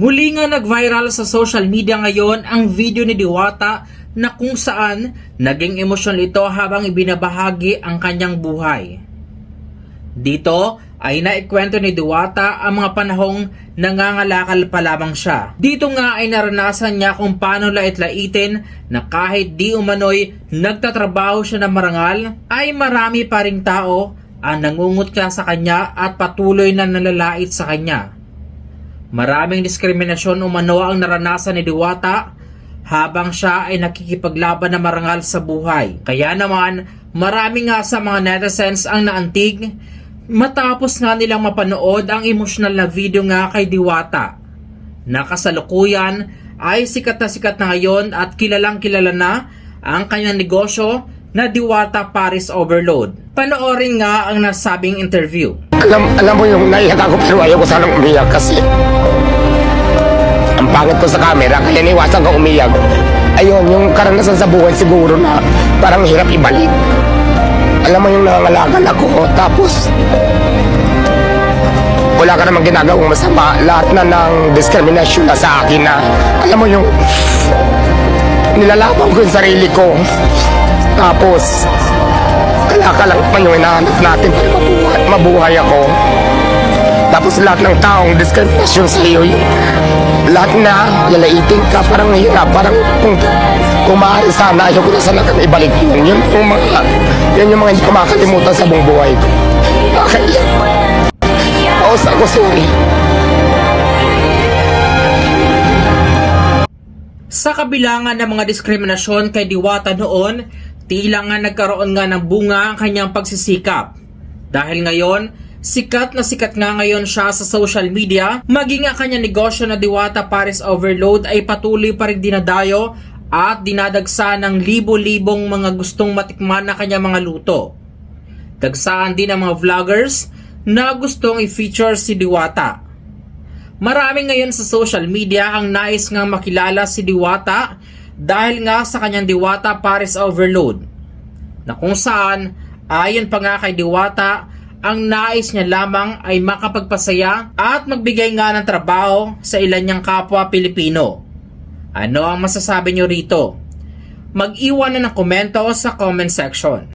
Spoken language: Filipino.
Muli nga nag-viral sa social media ngayon ang video ni Diwata na kung saan naging emosyon ito habang ibinabahagi ang kanyang buhay. Dito ay naikwento ni Diwata ang mga panahong nangangalakal pa lamang siya. Dito nga ay naranasan niya kung paano lait-laitin na kahit di umano'y nagtatrabaho siya ng marangal, ay marami pa ring tao ang nangungut ka sa kanya at patuloy na nalalait sa kanya. Maraming diskriminasyon umano ang naranasan ni Diwata habang siya ay nakikipaglaban na marangal sa buhay. Kaya naman, marami nga sa mga netizens ang naantig matapos nga nilang mapanood ang emosyonal na video nga kay Diwata. Nakasalukuyan ay sikat na sikat na ngayon at kilalang kilala na ang kanyang negosyo na Diwata Paris Overload. Panoorin nga ang nasabing interview. Alam, alam mo yung naiyak ako pero ayaw ko sanang umiyak kasi ang pangit ko sa camera kaya niwasan ko umiyak. Ayun, yung karanasan sa buhay siguro na parang hirap ibalik. Alam mo yung nangangalakan ako tapos wala ka namang ginagawang masama. Lahat na ng discrimination na sa akin na alam mo yung nilalaban ko yung sarili ko. Tapos kalakalang pa yung hinahanap natin mabuhay, ako. Tapos lahat ng taong discrimination sa iyo, lahat na lalaitin ka, parang hirap, parang kung, kung maaari sana, ayaw ko na sana kang ibalik yun. Yun, yung mga, yun yung mga hindi ko makakalimutan sa buong buhay ko. Nakakaiyak. Paus ako, sorry. Sa kabilangan ng mga diskriminasyon kay Diwata noon, tila nga nagkaroon nga ng bunga ang kanyang pagsisikap. Dahil ngayon, sikat na sikat nga ngayon siya sa social media, maging ang kanyang negosyo na Diwata Paris Overload ay patuloy pa rin dinadayo at dinadagsa ng libo-libong mga gustong matikman na kanyang mga luto. Dagsaan din ang mga vloggers na gustong i-feature si Diwata. Marami ngayon sa social media ang nais nga makilala si Diwata dahil nga sa kanyang Diwata Paris Overload na kung saan ayon pa nga kay Diwata ang nais niya lamang ay makapagpasaya at magbigay nga ng trabaho sa ilan niyang kapwa Pilipino. Ano ang masasabi niyo rito? Mag-iwan na ng komento sa comment section.